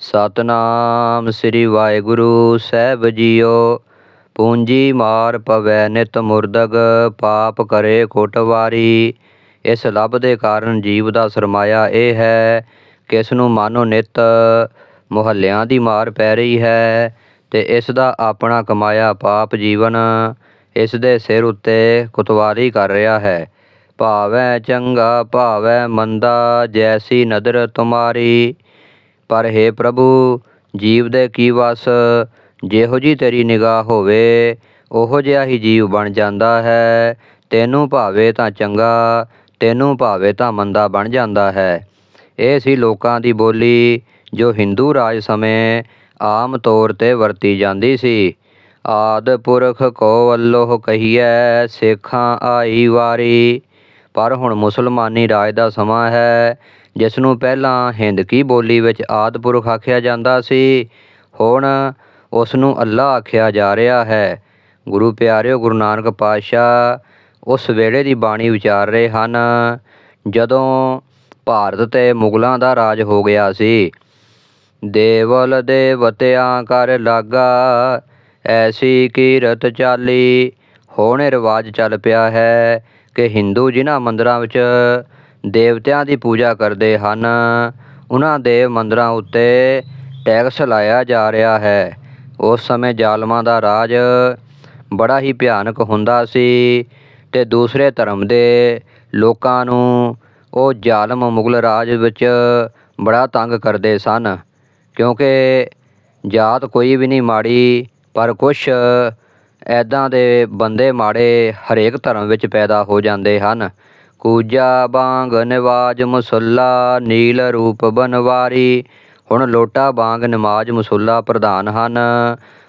ਸਤਨਾਮ ਸ੍ਰੀ ਵਾਹਿਗੁਰੂ, ਸਾਹਿਬ ਜੀਓ। ਪੂੰਜੀ ਮਾਰ ਪਵੈ ਨਿਤ ਮੁਰਦਗ, ਪਾਪ ਕਰੇ ਕੋਟਵਾਰੀ ਇਸ ਲੱਭ ਦੇ ਕਾਰਨ ਜੀਵ ਦਾ ਸਰਮਾਇਆ ਇਹ ਹੈ ਕਿ ਇਸ ਨੂੰ ਮਾਨੋ ਨਿਤ ਮੁਹੱਲਿਆਂ ਦੀ ਮਾਰ ਪੈ ਰਹੀ ਹੈ, ਤੇ ਇਸ ਦਾ ਆਪਣਾ ਕਮਾਇਆ ਪਾਪ ਜੀਵਨ ਇਸ ਦੇ ਸਿਰ ਉੱਤੇ ਕੁਤਵਾਲੀ ਕਰ ਰਿਹਾ ਹੈ। ਭਾਵੈ ਚੰਗਾ, ਭਾਵੈ ਮੰਦਾ, ਜੈਸੀ ਨਦਰ ਤੁਮਾਰੀ। ਪਰ ਹੈ ਪ੍ਰਭੂ, ਜੀਵ ਦੇ ਕੀ ਵਸ? ਜਿਹੋ ਜੀ ਤੇਰੀ ਨਿਗਾਹ ਹੋਵੇ, ਉਹੋ ਜਿਹਾ ਹੀ ਜੀਵ ਬਣ ਜਾਂਦਾ ਹੈ। ਤੈਨੂੰ ਭਾਵੇ ਤਾਂ ਚੰਗਾ, ਤੈਨੂੰ ਭਾਵੇ ਤਾਂ ਮੰਦਾ ਬਣ ਜਾਂਦਾ ਹੈ। ਇਹ ਸੀ ਲੋਕਾਂ ਦੀ ਬੋਲੀ, ਜੋ ਹਿੰਦੂ ਰਾਜ ਸਮੇਂ ਆਮ ਤੌਰ ਤੇ ਵਰਤੀ ਜਾਂਦੀ ਸੀ। ਆਦ ਪੁਰਖ ਕੋ ਵੱਲੋਂ ਕਹੀਐ, ਸੇਖਾਂ ਆਈ ਵਾਰੀ। ਪਰ ਹੁਣ ਮੁਸਲਮਾਨੀ ਰਾਜ ਦਾ ਸਮਾਂ ਹੈ ਜਿਸ ਨੂੰ ਪਹਿਲਾਂ ਹਿੰਦਕੀ ਬੋਲੀ ਵਿੱਚ ਆਦ ਪੁਰਖ ਆਖਿਆ ਜਾਂਦਾ ਸੀ, ਹੁਣ ਉਸ ਨੂੰ ਅੱਲਾ ਆਖਿਆ ਜਾ ਰਿਹਾ ਹੈ। ਗੁਰੂ ਪਿਆਰਿਓ, ਗੁਰੂ ਨਾਨਕ ਪਾਤਸ਼ਾਹ ਉਸ ਵੇਲੇ ਦੀ ਬਾਣੀ ਵਿਚਾਰ ਰਹੇ ਹਨ, ਜਦੋਂ ਭਾਰਤ ਤੇ ਮੁਗਲਾਂ ਦਾ ਰਾਜ ਹੋ ਗਿਆ ਸੀ। ਦੇਵਲ ਦੇਵਤਿਆਂ ਕਰ ਲਾਗਾ, ਐਸੀ ਕੀਰਤ ਚਾਲੀ। ਹੁਣ ਰਿਵਾਜ ਚੱਲ ਪਿਆ ਹੈ ਕਿ ਹਿੰਦੂ ਜਿਨ੍ਹਾਂ ਮੰਦਰਾਂ ਵਿੱਚ ਦੇਵਤਿਆਂ ਦੀ ਪੂਜਾ ਕਰਦੇ ਹਨ। ਉਹਨਾਂ ਦੇ ਮੰਦਰਾਂ ਉੱਤੇ ਟੈਕਸ ਲਾਇਆ ਜਾ ਰਿਹਾ ਹੈ। ਉਸ ਸਮੇਂ ਜ਼ਾਲਮਾਂ ਦਾ ਰਾਜ ਬੜਾ ਹੀ ਭਿਆਨਕ ਹੁੰਦਾ ਸੀ ਤੇ ਦੂਸਰੇ ਧਰਮ ਦੇ ਲੋਕਾਂ ਨੂੰ ਉਹ ਜ਼ਾਲਮ ਮੁਗਲ ਰਾਜ ਵਿੱਚ ਬੜਾ ਤੰਗ ਕਰਦੇ ਸਨ। ਕਿਉਂਕਿ ਜਾਤ ਕੋਈ ਵੀ ਨਹੀਂ ਮਾੜੀ, ਪਰ ਕੁਛ ਐਦਾਂ ਦੇ ਬੰਦੇ ਮਾੜੇ ਹਰੇਕ ਧਰਮ ਵਿੱਚ ਪੈਦਾ ਹੋ ਜਾਂਦੇ ਹਨ। ਕੂਜਾ ਬਾਂਗ ਨਿਵਾਜ ਮੁਸੱਲਾ, ਨੀਲ ਰੂਪ ਬਨਵਾਰੀ। ਹੁਣ ਲੋਟਾ ਬਾਂਗ ਨਮਾਜ਼ ਮੁਸੱਲਾ ਪ੍ਰਧਾਨ ਹਨ।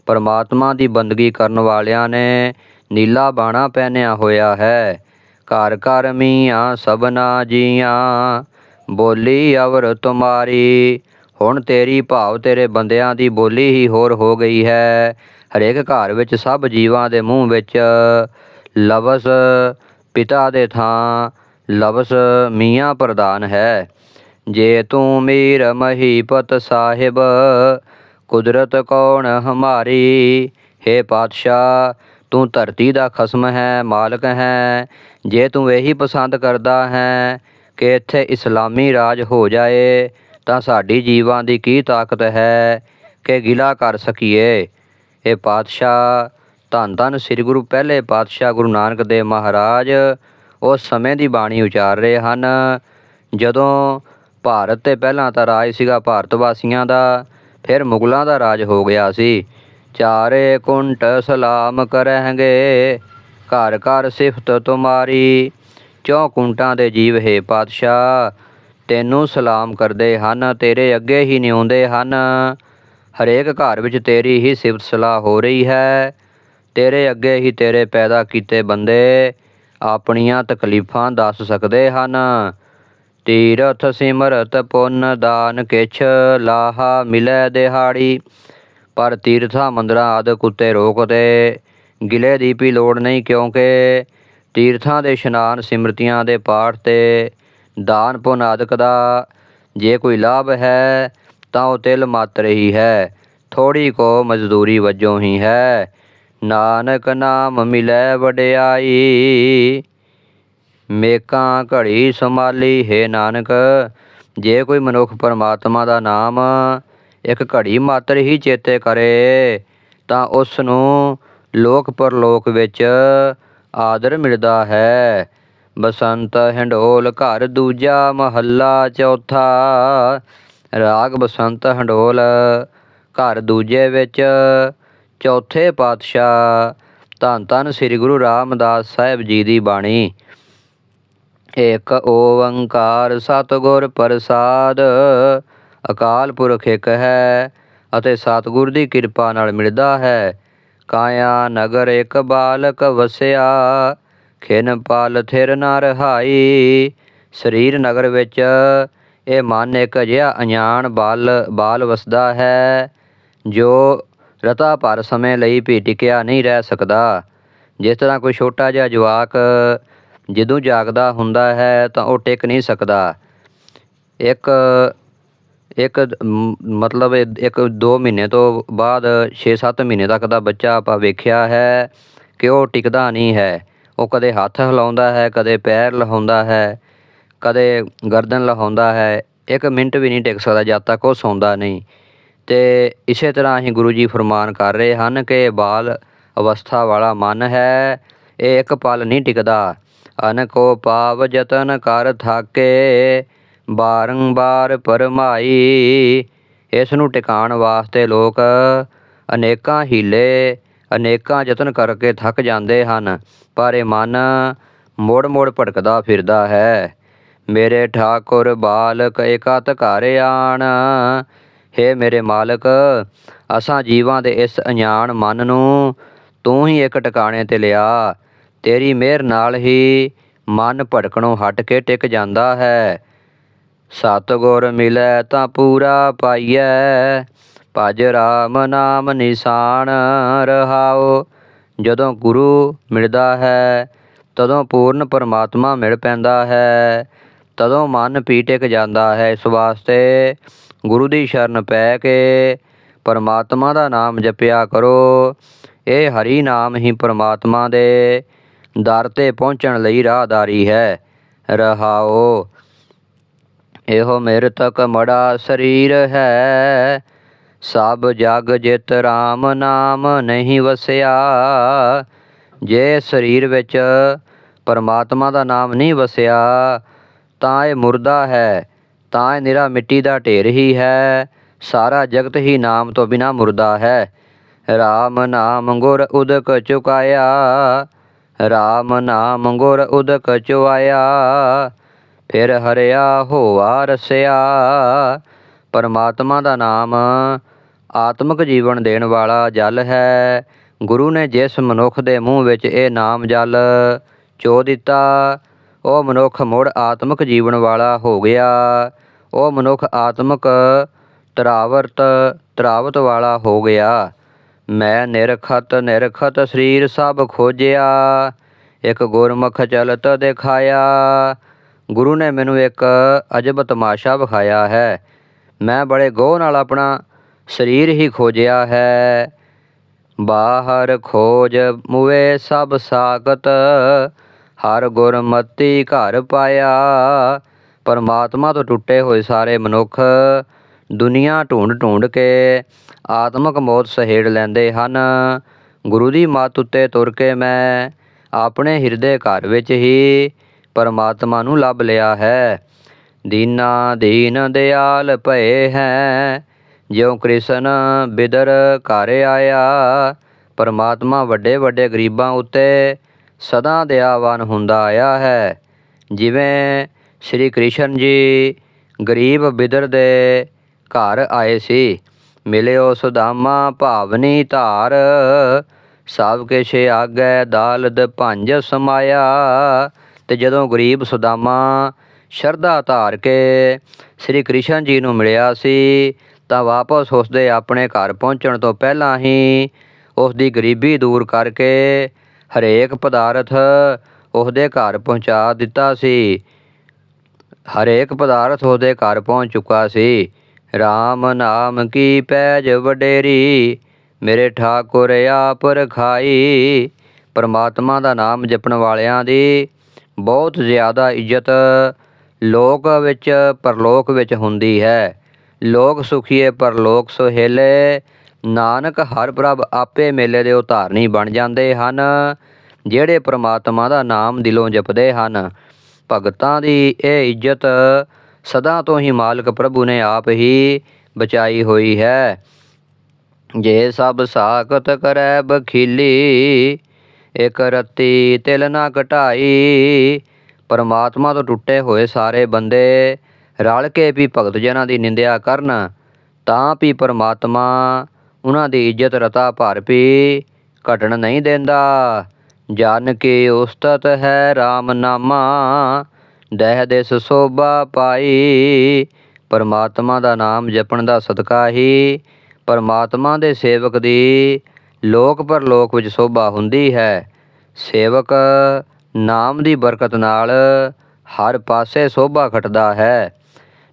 ਪਰਮਾਤਮਾ ਦੀ ਬੰਦਗੀ ਕਰਨ ਵਾਲਿਆਂ ਨੇ ਨੀਲਾ ਬਾਣਾ ਪਹਿਨਿਆ ਹੋਇਆ ਹੈ। ਘਰ ਘਰ ਮੀਆਂ ਸਭਨਾ ਜੀਆਂ, ਬੋਲੀ ਅਵਰ ਤੁਮਾਰੀ। ਹੁਣ ਤੇਰੀ ਭਾਵ ਤੇਰੇ ਬੰਦਿਆਂ ਦੀ ਬੋਲੀ ਹੀ ਹੋਰ ਹੋ ਗਈ ਹੈ। ਹਰੇਕ ਘਰ ਵਿੱਚ ਸਭ ਜੀਵਾਂ ਦੇ ਮੂੰਹ ਵਿੱਚ ਲਵਸ ਪਿਤਾ ਦੇ ਥਾਂ ਲਵਸ ਮੀਆਂ ਪ੍ਰਦਾਨ ਹੈ। ਜੇ ਤੂੰ ਮੀਰ ਮਹੀਪਤ ਸਾਹਿਬ, ਕੁਦਰਤ ਕੌਣ ਹਮਾਰੀ? ਹੈ ਪਾਤਸ਼ਾਹ, ਤੂੰ ਧਰਤੀ ਦਾ ਖਸਮ ਹੈ, ਮਾਲਕ ਹੈ। ਜੇ ਤੂੰ ਇਹੀ ਪਸੰਦ ਕਰਦਾ ਹੈ ਕਿ ਇੱਥੇ ਇਸਲਾਮੀ ਰਾਜ ਹੋ ਜਾਏ, ਤਾਂ ਸਾਡੀ ਜੀਵਾਂ ਦੀ ਕੀ ਤਾਕਤ ਹੈ ਕਿ ਗਿਲਾ ਕਰ ਸਕੀਏ? ਇਹ ਪਾਤਸ਼ਾਹ ਧੰਨ ਧੰਨ ਸ੍ਰੀ ਗੁਰੂ ਪਹਿਲੇ ਪਾਤਸ਼ਾਹ ਗੁਰੂ ਨਾਨਕ ਦੇਵ ਮਹਾਰਾਜ ਉਹ ਸਮੇਂ ਦੀ ਬਾਣੀ ਉਚਾਰ ਰਹੇ ਹਨ। ਜਦੋਂ ਭਾਰਤ ਤੇ ਪਹਿਲਾਂ ਤਾਂ ਰਾਜ ਸੀਗਾ ਭਾਰਤ ਵਾਸੀਆਂ ਦਾ, ਫਿਰ ਮੁਗਲਾਂ ਦਾ ਰਾਜ ਹੋ ਗਿਆ ਸੀ। ਚਾਰੇ ਕੁੰਟ ਸਲਾਮ ਕਰਹਿਗੇ, ਘਰ ਘਰ ਸਿਫਤ ਤੁਮਾਰੀ, ਚੌ ਕੁੰਟਾਂ ਦੇ ਜੀਵ ਹੈ ਪਾਤਸ਼ਾਹ, ਤੈਨੂੰ ਸਲਾਮ ਕਰਦੇ ਹਨ, ਤੇਰੇ ਅੱਗੇ ਹੀ ਨਿਉਂਦੇ ਹਨ। ਹਰੇਕ ਘਰ ਵਿੱਚ ਤੇਰੀ ਹੀ ਸਿਫਤ ਸਲਾਹ ਹੋ ਰਹੀ ਹੈ, ਤੇਰੇ ਅੱਗੇ ਹੀ ਤੇਰੇ ਪੈਦਾ ਕੀਤੇ ਬੰਦੇ। ਆਪਣੀਆਂ ਤਕਲੀਫਾਂ ਦੱਸ ਸਕਦੇ ਹਨ। ਤੀਰਥ ਸਿਮਰਤ ਪੁੰਨ ਦਾਨ ਕਿਛ ਲਾਹਾ ਮਿਲੈ ਦਿਹਾੜੀ। ਪਰ ਤੀਰਥਾਂ ਮੰਦਰਾਂ ਆਦਿਕ ਉੱਤੇ ਰੋਕ 'ਤੇ ਗਿਲੇ ਦੀ ਵੀ ਲੋੜ ਨਹੀਂ ਕਿਉਂਕਿ ਤੀਰਥਾਂ ਦੇ ਇਸ਼ਨਾਨ ਸਿਮਰਤੀਆਂ ਦੇ ਪਾਠ ਤੇ ਦਾਨ ਪੁੰਨ ਆਦਿਕ ਦਾ ਜੇ ਕੋਈ ਲਾਭ ਹੈ ਤਾਂ ਉਹ ਤਿਲ ਮਾਤਰ ਹੀ ਹੈ। ਥੋੜੀ ਕੋ ਮਜ਼ਦੂਰੀ ਵਜੋਂ ਹੀ ਹੈ। ਨਾਨਕ ਨਾਮ ਮਿਲੈ ਵਡਿਆਈ। ਮੇਕਾਂ ਘੜੀ ਸੰਭਾਲੀ, ਹੈ ਨਾਨਕ, ਜੇ ਕੋਈ ਮਨੁੱਖ ਪਰਮਾਤਮਾ ਦਾ ਨਾਮ ਇੱਕ ਘੜੀ ਮਾਤਰ ਹੀ ਚੇਤੇ ਕਰੇ, ਤਾਂ ਉਸ ਨੂੰ ਲੋਕ ਪਰਲੋਕ ਵਿੱਚ ਆਦਰ ਮਿਲਦਾ ਹੈ। ਬਸੰਤ ਹੰਡੋਲ ਘਰ ਦੂਜਾ ਮਹੱਲਾ ਚੌਥਾ, ਰਾਗ ਬਸੰਤ ਹੰਡੋਲ ਘਰ ਦੂਜੇ ਵਿੱਚ ਚੌਥੇ ਪਾਤਸ਼ਾਹ ਧੰਨ ਧੰਨ ਸ੍ਰੀ ਗੁਰੂ ਰਾਮਦਾਸ ਸਾਹਿਬ ਜੀ ਦੀ ਬਾਣੀ। ਏਕ ਓੰਕਾਰ ਸਤਿਗੁਰ ਪ੍ਰਸਾਦ, ਅਕਾਲ ਪੁਰਖ ਇੱਕ ਹੈ ਅਤੇ ਸਤਿਗੁਰ ਦੀ ਕਿਰਪਾ ਨਾਲ ਮਿਲਦਾ ਹੈ। ਕਾਇਆ ਨਗਰ ਇੱਕ ਬਾਲਕ ਵਸਿਆ, ਖਿਨ ਪਾਲ ਥਿਰ ਨਾ ਰਹਾਈ। ਸਰੀਰ ਨਗਰ ਵਿੱਚ ਇਹ ਮਨ ਇੱਕ ਅਜਿਹਾ ਅਣਜਾਣ ਬਾਲ ਬਾਲ ਵਸਦਾ ਹੈ, ਜੋ ਰਤਾ ਭਰ ਸਮੇਂ ਲਈ ਵੀ ਟਿਕਿਆ ਨਹੀਂ ਰਹਿ ਸਕਦਾ। ਜਿਸ ਤਰ੍ਹਾਂ ਕੋਈ ਛੋਟਾ ਜਿਹਾ ਜਵਾਕ ਜਦੋਂ ਜਾਗਦਾ ਹੁੰਦਾ ਹੈ ਤਾਂ ਉਹ ਟਿਕ ਨਹੀਂ ਸਕਦਾ। ਇੱਕ ਇੱਕ ਮਤਲਬ ਇੱਕ 2 ਮਹੀਨੇ ਤੋਂ ਬਾਅਦ 6-7 ਮਹੀਨੇ ਤੱਕ ਦਾ ਬੱਚਾ ਆਪਾਂ ਵੇਖਿਆ ਹੈ ਕਿ ਉਹ ਟਿਕਦਾ ਨਹੀਂ ਹੈ। ਉਹ ਕਦੇ ਹੱਥ ਹਿਲਾਉਂਦਾ ਹੈ, ਕਦੇ ਪੈਰ ਲਹਾਉਂਦਾ ਹੈ, ਕਦੇ ਗਰਦਨ ਲਹਾਉਂਦਾ ਹੈ। ਇੱਕ ਮਿੰਟ ਵੀ ਨਹੀਂ ਟਿਕ ਸਕਦਾ ਜਦ ਤੱਕ ਉਹ ਸੌਂਦਾ ਨਹੀਂ। ਤੇ ਇਸੇ ਤਰ੍ਹਾਂ ਹੀ ਗੁਰੂ ਜੀ ਫਰਮਾਨ ਕਰ ਰਹੇ ਹਨ ਕਿ ਬਾਲ ਅਵਸਥਾ ਵਾਲਾ ਮਨ ਹੈ, ਇਹ ਇੱਕ ਪਲ ਨਹੀਂ ਟਿਕਦਾ। ਅਨਕੋ ਪਾਵ ਯਤਨ ਕਰ ਥਾਕੇ, ਬਾਰੰਬਾਰ ਪਰਮਾਈ ਇਸ ਨੂੰ ਟਿਕਾਣ ਵਾਸਤੇ ਲੋਕ ਅਨੇਕਾਂ ਹੀਲੇ, ਅਨੇਕਾਂ ਯਤਨ ਕਰਕੇ ਥੱਕ ਜਾਂਦੇ ਹਨ, ਪਰ ਇਹ ਮਨ ਮੋੜ ਮੋੜ ਭਟਕਦਾ ਫਿਰਦਾ ਹੈ। ਮੇਰੇ ਠਾਕੁਰ ਬਾਲਕ ਇਕਤ ਘਰ ਆਣ ਹੇ ਮੇਰੇ ਮਾਲਕ, ਅਸਾਂ ਜੀਵਾਂ ਦੇ ਇਸ ਅਣਜਾਣ ਮਨ ਨੂੰ ਤੂੰ ਹੀ ਇੱਕ ਟਿਕਾਣੇ ਤੇ ਲਿਆ। ਤੇਰੀ ਮਿਹਰ ਨਾਲ ਹੀ ਮਨ ਭਟਕਣੋਂ ਹਟ ਕੇ ਟਿਕ ਜਾਂਦਾ ਹੈ। ਸਤਿਗੁਰ ਮਿਲੈ ਤਾਂ ਪੂਰਾ ਪਾਈਐ। ਭਜ ਰਾਮ ਨਾਮ ਨਿਸ਼ਾਨ ਰਹਾਓ ਜਦੋਂ ਗੁਰੂ ਮਿਲਦਾ ਹੈ, ਤਦੋਂ ਪੂਰਨ ਪਰਮਾਤਮਾ ਮਿਲ ਪੈਂਦਾ ਹੈ। ਤਦੋਂ ਮਨ ਪੀ ਟਿਕ ਜਾਂਦਾ ਹੈ ਇਸ ਵਾਸਤੇ। ਗੁਰੂ ਦੀ ਸ਼ਰਨ ਪੈ ਕੇ ਪਰਮਾਤਮਾ ਦਾ ਨਾਮ ਜਪਿਆ ਕਰੋ। ਇਹ ਹਰੀ ਨਾਮ ਹੀ ਪਰਮਾਤਮਾ ਦੇ ਦਰ ਤੇ ਪਹੁੰਚਣ ਲਈ ਰਾਹਦਾਰੀ ਹੈ। ਰਹਾਓ, ਇਹੋ ਮੇਰੇ ਤੱਕ ਮੜਾ ਸਰੀਰ ਹੈ। ਸਭ ਜਗ ਜਿਤ ਰਾਮ ਨਾਮ ਨਹੀਂ ਵਸਿਆ। ਜੇ ਸਰੀਰ ਵਿੱਚ ਪਰਮਾਤਮਾ ਦਾ ਨਾਮ ਨਹੀਂ ਵਸਿਆ, ਤਾਂ ਇਹ ਮੁਰਦਾ ਹੈ। ਤਾਂ ਇਹ ਨਿਰਾ ਮਿੱਟੀ ਦਾ ਢੇਰ ਹੀ ਹੈ। ਸਾਰਾ ਜਗਤ ਹੀ ਨਾਮ ਤੋਂ ਬਿਨਾ ਮੁਰਦਾ ਹੈ। ਰਾਮ ਨਾਮ ਗੁਰ ਉਦਕ ਚੁਕਾਇਆ। ਰਾਮ ਨਾਮ ਗੁਰ ਉਦਕ ਚੁਆਇਆ। ਫਿਰ ਹਰਿਆ ਹੋਆ ਰਸਿਆ। ਪਰਮਾਤਮਾ ਦਾ ਨਾਮ ਆਤਮਿਕ ਜੀਵਨ ਦੇਣ ਵਾਲਾ ਜਲ ਹੈ। ਗੁਰੂ ਨੇ ਜਿਸ ਮਨੁੱਖ ਦੇ ਮੂੰਹ ਵਿੱਚ ਇਹ ਨਾਮ ਜਲ ਚੋ ਦਿੱਤਾ ਉਹ ਮਨੁੱਖ ਮੁੜ ਆਤਮਿਕ ਜੀਵਨ ਵਾਲਾ ਹੋ ਗਿਆ। ਉਹ ਮਨੁੱਖ ਆਤਮਿਕ ਤਰਾਵਰਤ, ਤਰਾਵਤ ਵਾਲਾ ਹੋ ਗਿਆ। ਮੈਂ ਨਿਰਖਤ ਨਿਰਖਤ ਸਰੀਰ ਸਭ ਖੋਜਿਆ। ਇੱਕ ਗੁਰਮੁਖ ਚਲਤ ਦਿਖਾਇਆ। ਗੁਰੂ ਨੇ ਮੈਨੂੰ ਇੱਕ ਅਜਬ ਤਮਾਸ਼ਾ ਵਿਖਾਇਆ ਹੈ। ਮੈਂ ਬੜੇ ਗੋਹ ਨਾਲ ਆਪਣਾ ਸਰੀਰ ਹੀ ਖੋਜਿਆ ਹੈ। ਬਾਹਰ ਖੋਜ ਮੁਵੇ ਸਭ ਸਾਗਤ ਹਰ ਗੁਰਮਤੀ ਘਰ ਪਾਇਆ। ਪਰਮਾਤਮਾ ਤੋਂ ਟੁੱਟੇ ਹੋਏ ਸਾਰੇ ਮਨੁੱਖ ਦੁਨੀਆ ਢੂੰਡ ਢੂੰਡ ਕੇ ਆਤਮਕ ਮੌਤ ਸਹੇੜ ਲੈਂਦੇ ਹਨ। ਗੁਰੂ ਦੀ ਮੱਤ ਉੱਤੇ ਤੁਰ ਕੇ ਮੈਂ ਆਪਣੇ ਹਿਰਦੇ ਘਰ ਵਿੱਚ ਹੀ ਪਰਮਾਤਮਾ ਨੂੰ ਲੱਭ ਲਿਆ ਹੈ। ਦੀਨਾ ਦੀਨ ਦਿਆਲ ਭਏ ਹੈ, ਜਿਉ ਕ੍ਰਿਸ਼ਨ ਬਿਦਰ ਘਰ ਆਇਆ। ਪਰਮਾਤਮਾ ਵੱਡੇ ਵੱਡੇ ਗਰੀਬਾਂ ਉੱਤੇ ਸਦਾ ਦਇਆਵਾਨ ਹੁੰਦਾ ਆਇਆ ਹੈ। ਜਿਵੇਂ ਸ੍ਰੀ ਕ੍ਰਿਸ਼ਨ ਜੀ ਗਰੀਬ ਬਿਦਰ ਦੇ ਘਰ ਆਏ ਸੀ। ਮਿਲੇ ਮਿਲਿਓ ਸੁਦਾਮਾ ਭਾਵਨੀ ਧਾਰ। ਸਭ ਕਿਛ ਆਗੈ ਦਾਲਦ ਭੰਜ ਸਮਾਇਆ। ਤੇ ਜਦੋਂ ਗਰੀਬ ਸੁਦਾਮਾ ਸ਼ਰਧਾ ਧਾਰ ਕੇ ਸ੍ਰੀ ਕ੍ਰਿਸ਼ਨ ਜੀ ਨੂੰ ਮਿਲਿਆ ਸੀ, ਤਾਂ ਵਾਪਸ ਉਸਦੇ ਆਪਣੇ ਘਰ ਪਹੁੰਚਣ ਤੋਂ ਪਹਿਲਾਂ ਹੀ ਉਸ ਦੀ ਗਰੀਬੀ ਦੂਰ ਕਰਕੇ ਹਰੇਕ ਪਦਾਰਥ ਉਸਦੇ ਘਰ ਪਹੁੰਚਾ ਦਿੱਤਾ ਸੀ। ਹਰੇਕ ਪਦਾਰਥ ਉਹਦੇ ਘਰ ਪਹੁੰਚ ਚੁੱਕਾ ਸੀ। RAM ਨਾਮ ਕੀ ਪੈਜ ਵਡੇਰੀ, ਮੇਰੇ ਠਾਕੁਰ ਆਪ ਰਖਾਈ। ਪਰਮਾਤਮਾ ਦਾ ਨਾਮ ਜਪਣ ਵਾਲਿਆਂ ਦੀ ਬਹੁਤ ਜ਼ਿਆਦਾ ਇੱਜ਼ਤ ਲੋਕ ਵਿੱਚ, ਪਰਲੋਕ ਵਿੱਚ ਹੁੰਦੀ ਹੈ। ਲੋਕ ਸੁਖੀਏ, ਪਰਲੋਕ ਸੁਹੇਲੇ ਨਾਨਕ ਹਰ ਪ੍ਰਭ ਆਪੇ ਮੇਲੇ ਦੇ ਉਤਾਰਨੀ ਬਣ ਜਾਂਦੇ ਹਨ, ਜਿਹੜੇ ਪ੍ਰਮਾਤਮਾ ਦਾ ਨਾਮ ਦਿਲੋਂ ਜਪਦੇ ਹਨ। ਭਗਤਾਂ ਦੀ ਇਹ ਇੱਜ਼ਤ ਸਦਾ ਤੋਂ ਹੀ ਮਾਲਕ ਪ੍ਰਭੂ ਨੇ ਆਪ ਹੀ ਬਚਾਈ ਹੋਈ ਹੈ। ਜੇ ਸਭ ਸਾਖਤ ਕਰੈ ਬਖੀਲੀ, ਇਕ ਰਤੀ ਤਿਲ ਨਾ ਘਟਾਈ ਪਰਮਾਤਮਾ ਤੋਂ ਟੁੱਟੇ ਹੋਏ ਸਾਰੇ ਬੰਦੇ ਰਲ ਕੇ ਵੀ ਭਗਤ ਜਨਾਂ ਦੀ ਨਿੰਦਿਆ ਕਰਨ, ਤਾਂ ਵੀ ਪਰਮਾਤਮਾ ਉਹਨਾਂ ਦੀ ਇੱਜ਼ਤ ਰਤਾ ਭਰ ਵੀ ਘਟਣ ਨਹੀਂ ਦਿੰਦਾ। ਜਨ ਕੀ ਉਸਤਤ ਹੈ RAM ਨਾਮਾ ਦਹਿ ਦਿਸ ਸੋਭਾ ਪਾਈ। ਪਰਮਾਤਮਾ ਦਾ ਨਾਮ ਜਪਣ ਦਾ ਸਦਕਾ ਹੀ ਪਰਮਾਤਮਾ ਦੇ ਸੇਵਕ ਦੀ ਲੋਕ ਪਰਲੋਕ ਵਿੱਚ ਸੋਭਾ ਹੁੰਦੀ ਹੈ। ਸੇਵਕ ਨਾਮ ਦੀ ਬਰਕਤ ਨਾਲ ਹਰ ਪਾਸੇ ਸੋਭਾ ਖਟਦਾ ਹੈ।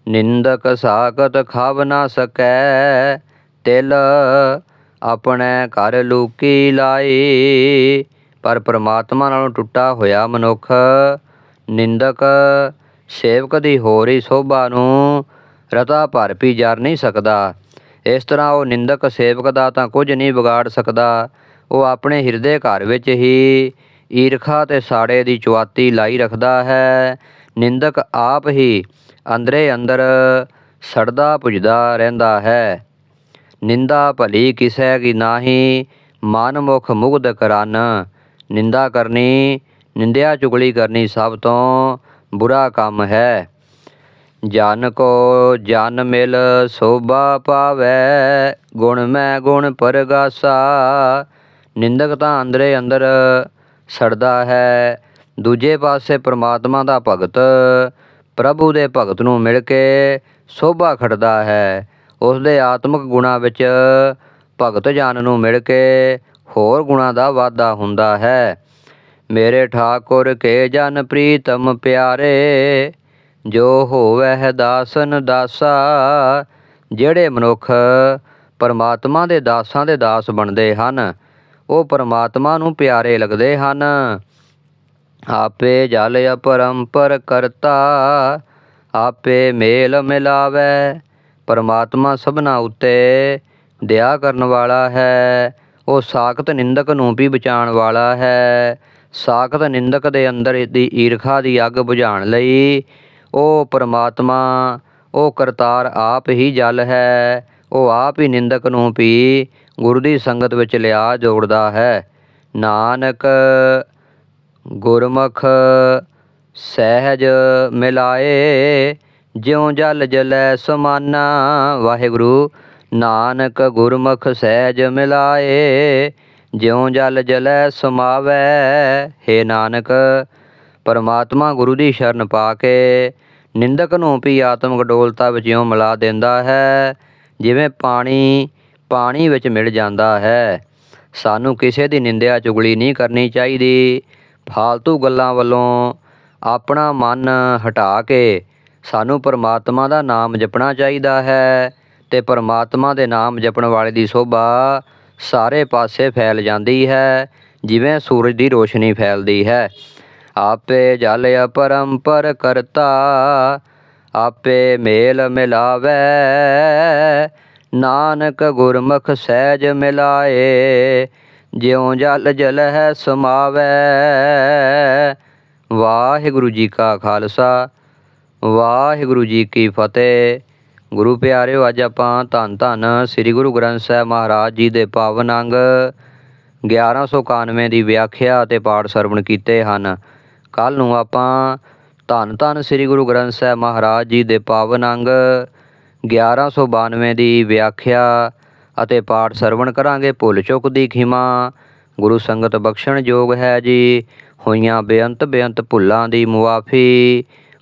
ਨਿੰਦਕ ਸਾਖਤ ਖਾਵ ਨਾ ਸਕੈ ਤਿਲ ਆਪਣੇ ਘਰ ਲੂਕੀ ਲਾਈ। ਪਰ ਪ੍ਰਮਾਤਮਾ ਨਾਲੋਂ ਟੁੱਟਾ ਹੋਇਆ ਮਨੁੱਖ। ਨਿੰਦਕ ਸੇਵਕ ਦੀ ਹੋ ਰਹੀ ਸੋਭਾ ਨੂੰ ਰਤਾ ਭਰ ਵੀ ਜਰ ਨਹੀਂ ਸਕਦਾ। ਇਸ ਤਰ੍ਹਾਂ ਉਹ ਨਿੰਦਕ ਸੇਵਕ ਦਾ ਤਾਂ ਕੁਝ ਨਹੀਂ ਵਿਗਾੜ ਸਕਦਾ। ਉਹ ਆਪਣੇ ਹਿਰਦੇ ਘਰ ਵਿੱਚ ਹੀ ਈਰਖਾ ਤੇ ਸਾੜੇ ਦੀ ਚੁਆਤੀ ਲਾਈ ਰੱਖਦਾ ਹੈ। ਨਿੰਦਕ ਆਪ ਹੀ ਅੰਦਰੇ ਅੰਦਰ ਸੜਦਾ ਪੁੱਜਦਾ ਰਹਿੰਦਾ ਹੈ। ਨਿੰਦਾ ਭਲੀ ਕਿਸੈ ਕੀ ਨਾਹੀ, ਮਨ ਮੁਖ ਮੁਗਧ ਕਰਨ। ਨਿੰਦਾ ਕਰਨੀ, ਨਿੰਦਿਆ ਚੁਗਲੀ ਕਰਨੀ ਸਭ ਤੋਂ ਬੁਰਾ ਕੰਮ ਹੈ। ਜਨ ਕੋ ਜਨ ਮਿਲ ਸੋਭਾ ਪਾਵੈ, ਗੁਣ ਮੈਂ ਗੁਣ ਪਰਗਾਸਾ। ਨਿੰਦਕ ਤਾਂ ਅੰਦਰੇ ਅੰਦਰ ਸੜਦਾ ਹੈ, ਦੂਜੇ ਪਾਸੇ ਪ੍ਰਮਾਤਮਾ ਦਾ ਭਗਤ, ਪ੍ਰਭੂ ਦੇ ਭਗਤ ਨੂੰ ਮਿਲ ਕੇ ਸੋਭਾ ਖੜਦਾ ਹੈ। ਉਸ ਦੇ ਆਤਮਿਕ ਗੁਣਾਂ ਵਿੱਚ ਭਗਤ ਜਨ ਨੂੰ ਮਿਲ ਕੇ ਹੋਰ ਗੁਣਾਂ ਦਾ ਵਾਧਾ ਹੁੰਦਾ ਹੈ। ਮੇਰੇ ਠਾਕੁਰ ਕੇ ਜਨ ਪ੍ਰੀਤਮ ਪਿਆਰੇ, ਜੋ ਹੋਵੈ ਦਾਸਨ ਦਾਸਾ, ਜਿਹੜੇ ਮਨੁੱਖ ਪਰਮਾਤਮਾ ਦੇ ਦਾਸਾਂ ਦੇ ਦਾਸ ਬਣਦੇ ਹਨ, ਉਹ ਪਰਮਾਤਮਾ ਨੂੰ ਪਿਆਰੇ ਲੱਗਦੇ ਹਨ। ਆਪੇ ਜਲ ਅਪਰੰਪਰ ਕਰਤਾ, ਆਪੇ ਮੇਲ ਮਿਲਾਵੇ ਪਰਮਾਤਮਾ ਸਭਨਾ ਉੱਤੇ ਦਇਆ ਕਰਨ ਵਾਲਾ ਹੈ। ਉਹ ਸਾਖਤ ਨਿੰਦਕ ਨੂੰ ਵੀ ਬਚਾਉਣ ਵਾਲਾ ਹੈ। ਸਾਖਤ ਨਿੰਦਕ ਦੇ ਅੰਦਰ ਦੀ ਈਰਖਾ ਦੀ ਅੱਗ ਬੁਝਾਉਣ ਲਈ ਉਹ ਪਰਮਾਤਮਾ, ਉਹ ਕਰਤਾਰ ਆਪ ਹੀ ਜਲ ਹੈ। ਉਹ ਆਪ ਹੀ ਨਿੰਦਕ ਨੂੰ ਵੀ ਗੁਰੂ ਦੀ ਸੰਗਤ ਵਿੱਚ ਲਿਆ ਜੋੜਦਾ ਹੈ। ਨਾਨਕ ਗੁਰਮੁਖ ਸਹਿਜ ਮਿਲਾਏ ਜਿਉ ਜਲ ਜਲੈ ਸਮਾਨਾ, ਵਾਹਿਗੁਰੂ ਨਾਨਕ ਗੁਰਮੁਖ ਸਹਿਜ ਮਿਲਾਏ। ਜਿਉ ਜਲ ਜਲੈ ਸਮਾਵੈ, ਹੇ ਨਾਨਕ, ਪਰਮਾਤਮਾ ਗੁਰੂ ਦੀ ਸ਼ਰਨ ਪਾ ਕੇ ਨਿੰਦਕ ਨੂੰ ਵੀ ਆਤਮਿਕ ਡੋਲਤਾ ਵਿੱਚ ਇਉਂ ਮਿਲਾ ਦਿੰਦਾ ਹੈ। ਜਿਵੇਂ ਪਾਣੀ ਪਾਣੀ ਵਿੱਚ ਮਿਲ ਜਾਂਦਾ ਹੈ। ਸਾਨੂੰ ਕਿਸੇ ਦੀ ਨਿੰਦਿਆ ਚੁਗਲੀ ਨਹੀਂ ਕਰਨੀ ਚਾਹੀਦੀ। ਫਾਲਤੂ ਗੱਲਾਂ ਵੱਲੋਂ ਆਪਣਾ ਮਨ ਹਟਾ ਕੇ ਸਾਨੂੰ ਪਰਮਾਤਮਾ ਦਾ ਨਾਮ ਜਪਣਾ ਚਾਹੀਦਾ ਹੈ ਤੇ ਪਰਮਾਤਮਾ ਦੇ ਨਾਮ ਜਪਣ ਵਾਲੇ ਦੀ ਸੋਭਾ ਸਾਰੇ ਪਾਸੇ ਫੈਲ ਜਾਂਦੀ ਹੈ, ਜਿਵੇਂ ਸੂਰਜ ਦੀ ਰੋਸ਼ਨੀ ਫੈਲਦੀ ਹੈ। ਆਪੇ ਜਲ ਅਪਰੰਪਰ ਕਰਤਾ, ਆਪੇ ਮੇਲ ਮਿਲਾਵੇ, ਨਾਨਕ ਗੁਰਮੁਖ ਸਹਿਜ ਮਿਲਾਏ, ਜਿਉ ਜਲ ਜਲ ਹੈ ਸਮਾਵੈ। ਵਾਹਿਗੁਰੂ ਜੀ ਕਾ ਖਾਲਸਾ ਵਾਹਿਗੁਰੂ ਜੀ ਕੀ ਫਤਿਹ। ਗੁਰੂ ਪਿਆਰਿਓ, ਅੱਜ ਆਪਾਂ ਧੰਨ ਧੰਨ ਸ੍ਰੀ ਗੁਰੂ ਗ੍ਰੰਥ ਸਾਹਿਬ ਮਹਾਰਾਜ ਜੀ ਦੇ ਪਾਵਨ ਅੰਗ 1191 ਦੀ ਵਿਆਖਿਆ ਅਤੇ ਪਾਠ ਸਰਵਣ ਕੀਤੇ ਹਨ। ਕੱਲ ਨੂੰ ਆਪਾਂ ਧੰਨ ਧੰਨ ਸ੍ਰੀ ਗੁਰੂ ਗ੍ਰੰਥ ਸਾਹਿਬ ਮਹਾਰਾਜ ਜੀ ਦੇ ਪਾਵਨ ਅੰਗ 1192 ਦੀ ਵਿਆਖਿਆ ਅਤੇ ਪਾਠ ਸਰਵਣ ਕਰਾਂਗੇ। ਭੁੱਲ ਚੁੱਕ ਦੀ ਖਿਮਾ, ਗੁਰੂ ਸੰਗਤ ਬਖਸ਼ਣ ਯੋਗ ਹੈ ਜੀ। ਹੋਈਆਂ ਬੇਅੰਤ ਬੇਅੰਤ ਭੁੱਲਾਂ ਦੀ ਮੁਆਫੀ